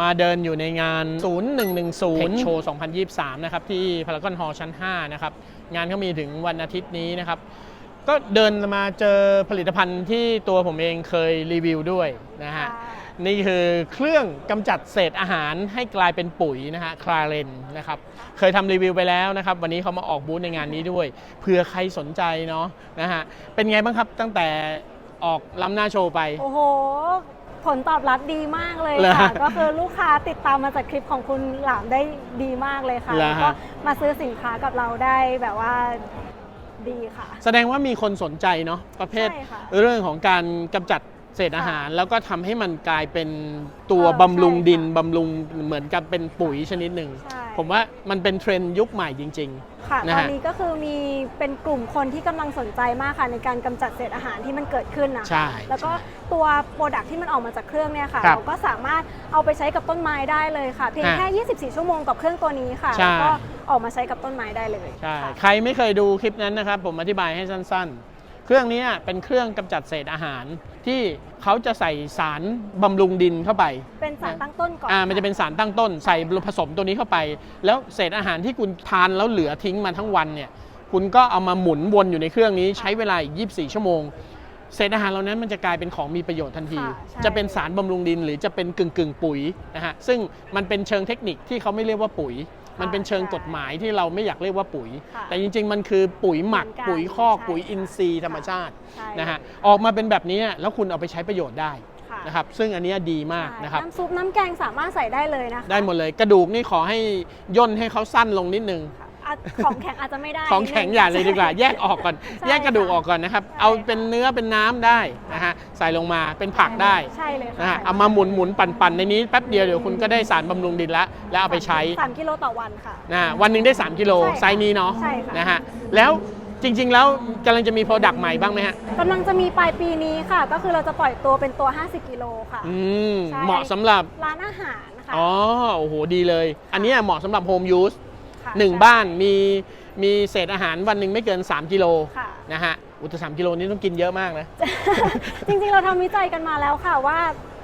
มาเดินอยู่ในงาน 0110 Tech Show 2023 นะครับ ที่พารากอนฮอลชั้น 5 นะครับ งานเขามีถึงวันอาทิตย์นี้นะครับ ก็เดินมาเจอผลิตภัณฑ์ที่ตัวผมเองเคยรีวิวด้วยนะฮะ นี่คือเครื่องกำจัดเศษอาหารให้กลายเป็นปุ๋ยนะฮะคลาเรนนะครับ เคยทำรีวิวไปแล้วนะครับ วันนี้เขามาออกบูธในงานนี้ด้วยเผื่อใครสนใจเนาะนะฮะเป็นไงบ้างครับตั้งแต่ออกล้ำหน้าโชว์ไป โอ้โห ผลตอบรับดีมากเลยเหรอค่ะฮะก็คือลูกค้าติดตามมาจากคลิปของคุณหลามได้ดีมากเลยค่ะเหรอแล้วฮะก็มาซื้อสินค้ากับเราได้แบบว่าดีค่ะ แสดงว่ามีคนสนใจเนาะประเภทใช่ค่ะเรื่องของการกำจัดเศษอาหาร แล้วก็ทำให้มันกลายเป็นตัวเออบำรุงใช่ค่ะดินบำรุงเหมือนกับเป็นปุ๋ยชนิดหนึ่งใช่ ผมว่ามันเป็นเทรนด์ยุคใหม่จริงค่ะ นะตฮะอนนี้ก็คือมีเป็นกลุ่มคนที่กำลังสนใจมากค่ะ ในการกำจัดเศษอาหารที่มันเกิดขึ้นนะใช่แล้วก็ตัวโปรดักที่มันออกมาจากเครื่องเนี่ยค่ะ ครับเราก็สามารถเอาไปใช้กับต้นไม้ได้เลยค่ะ เพียงฮะแค่ 24 ชั่วโมงกับเครื่องตัวนี้ค่ะ ใช่ แล้วก็ออกมาใช้กับต้นไม้ได้เลยใช่ ค่ะ ใครไม่เคยดูคลิปนั้นนะครับ ผมอธิบายให้สั้น ๆ เครื่องนี้เป็นเครื่องกำจัดเศษอาหารที่เขาจะใส่สารบำรุงดินเข้าไป เป็นสารตั้งต้นก่อนอ่ามันจะเป็นสารตั้งต้น ใส่ผสมตัวนี้เข้าไป แล้วเศษอาหารที่คุณทานแล้วเหลือทิ้งมาทั้งวันเนี่ยคุณก็เอามาหมุนวนอยู่ในเครื่องนี้ใช้เวลาอีก 24 ชั่วโมง เศษอาหารเหล่านั้นมันจะกลายเป็นของมีประโยชน์ทันที ค่ะใช่ จะเป็นสารบำรุงดินหรือจะเป็นกึ่งกึ่งๆปุ๋ยนะฮะซึ่งมันเป็นเชิงเทคนิคที่เขาไม่เรียกว่าปุ๋ย มันเป็นเชิงกฎหมายที่เราไม่อยากเรียกว่าปุ๋ย ค่ะ แต่จริง ๆ มันคือปุ๋ยหมัก เหมือนกันปุ๋ยคอกใช่ ปุ๋ยอินทรีย์ธรรมชาติใช่นะฮะออกมาเป็นแบบนี้แล้วคุณเอาไปใช้ประโยชน์ได้ค่ะนะครับ ซึ่งอันเนี้ยดีมากใช่นะครับ น้ำซุปน้ำแกงสามารถใส่ได้เลยนะคะ ได้หมดเลยกระดูกนี่ขอให้ย่นให้เขาสั้นลงนิดนึงค่ะ อะของแข็งอาจจะไม่ได้ของแข็งอย่าเลยดีกว่า แยกออกก่อน ใช่แยกกระดูกค่ะออกก่อนนะครับใช่เอาเป็นเนื้อเป็นน้ำได้นะฮะใส่ลงมาเป็นผักได้ใช่เลยค่ะนะฮะเอามาหมุนหมุนปั่นปั่นในนี้แป๊บเดียวเดี๋ยวคุณก็ได้สารบำรุงดินแล้วแล้วเอาไปใช้สามกิโลต่อวันค่ะ นะวันหนึ่งได้ 3 กิโลใช่ค่ะไซส์นี้เนาะใช่ค่ะ นะฮะแล้วจริง ๆ แล้วกำลังจะมีโปรดักต์ใหม่บ้างไหมฮะกำลังจะมีปลายปีนี้ค่ะ ก็คือเราจะปล่อยตัวเป็นตัว 50 กิโลค่ะ อืมใช่ เหมาะสำหรับ ร้านอาหารค่ะอ๋อ โอ้โห ดีเลย อันเนี้ยเหมาะสำหรับโฮมยูส ค่ะหนึ่งใช่บ้านมีมีเศษอาหารวันหนึ่งไม่เกิน 3 กิโลค่ะ นะฮะอุยแตสามกิโลนี่ต้องกินเยอะมากนะ จริงๆ เราทำวิจัยกันมาแล้วค่ะว่า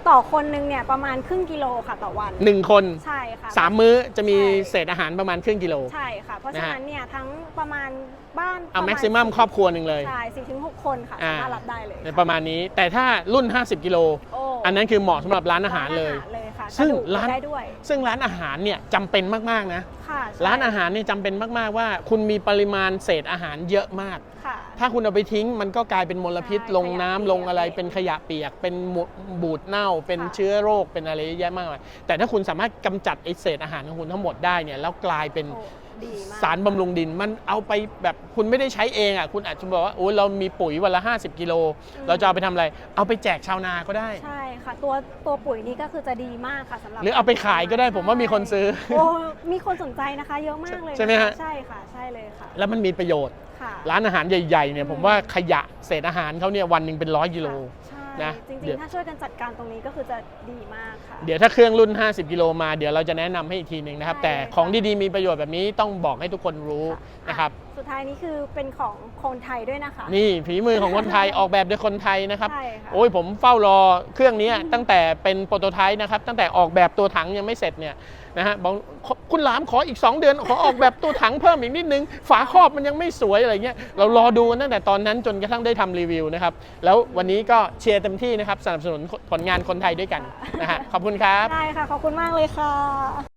ต่อคนหนึงเนี่ยประมาณครึ่งกิโลค่ะต่อวัน 1 คน ใช่ค่ะ 3 มื้อจะมีใช่ เศษอาหารประมาณครึ่งกิโล ใช่ค่ะ เพราะนะฉะฮะนั้นเนี่ยทั้งประมาณบ้านเอาประแม็ณกซิมัมครอบครัวหนึ่งเลย ใช่สี่ถึงหกคนค่ะอ่า สามารถรับได้เลยในประมาณนี้แต่ถ้ารุ่น 50 กิโลโอ้อันนั้นคือเหมาะสำหรับร้านอาหารเลยนเลย ค่ะซึ่งกะดูกร้าน ได้ด้วยซึ่งร้านอาหารเนี่ยจำเป็นมากๆนะ ค่ะใช่ร้านอาหารเนี่ยจำเป็นมากๆว่า คุณมีปริมาณเศษอาหารเยอะมาก ค่ะ ถ้าคุณเอาไปทิ้งมันก็กลายเป็นมลพิษ ใช่ลงน้ำขยะเปียกลงอะไรเป็นขยะเปียก เป็นหมุบูดเน่า เป็นค่ะ เชื้อโรคเป็นอะไรเยอะแยะมากมายแต่ถ้าคุณสามารถกำจัดไอเศษอาหารของคุณทั้งหมดได้เนี่ยแล้วกลายเป็นโอ้ดีมากสารบำรุงดิน มันเอาไปแบบคุณไม่ได้ใช้เองอะคุณอาจจะบอกว่าโอ้ยเรามีปุ๋ยวันละ 50 กิโลอืมเราจะเอาไปทำอะไร เอาไปแจกชาวนาก็ได้ ใช่ ค่ะ ตัวตัวปุ๋ยนี่ก็คือจะดีมากค่ะสำหรับหรือเอาไปขายก็ได้ผมว่ามีคนซื้อโอ้มีคนสนใจนะคะ เยอะมากเลยนคใช่ไหมฮะ ใช่ค่ะ ใช่เลยค่ะแล้วมันมีประโยชน์ ค่ะร้านอาหารใหญ่ๆเนี่ยผมว่าขยะเศษอาหารเขาเนี่ยวันหนึ่งเป็นร้อยกิโลใช่ นะจริเดี๋งยวๆ ถ้าช่วยกันจัดการตรงนี้ก็คือจะดีมากค่ะ เดี๋ยวถ้าเครื่องรุ่น 50 กิโลมา เดี๋ยวเราจะแนะนำให้อีกทีหนึ่งนะครับ ใช่ แต่เลยค่ะของดีๆ มีประโยชน์แบบนี้ต้องบอกให้ทุกคนรู้นะครับ สุดท้ายนี้คือเป็นของคนไทยด้วยนะคะ นี่ฝีมือของคนไทย ออกแบบโดยคนไทยนะครับ ใช่ค่ะ โอ้ยผมเฝ้ารอเครื่องนี้ตั้งแต่เป็นโปรโตไทป์นะครับ ตั้งแต่ออกแบบตัวถังยังไม่เสร็จเนี่ย นะฮะบอกคุณหลามขออีก 2 เดือน ขอออกแบบตัวถังเพิ่มอีกนิดนึง ฝาครอบมันยังไม่สวยอะไรเงี้ยเรารอดูกันตั้งแต่ตอนนั้นจนกระทั่งได้ทำรีวิวนะครับแล้ววันนี้ก็เชียร์เต็มที่นะครับสนับสนุนผลงานคนไทยด้วยกันนะฮะขอบคุณครับได้ค่ะขอบคุณมากเลยค่ะ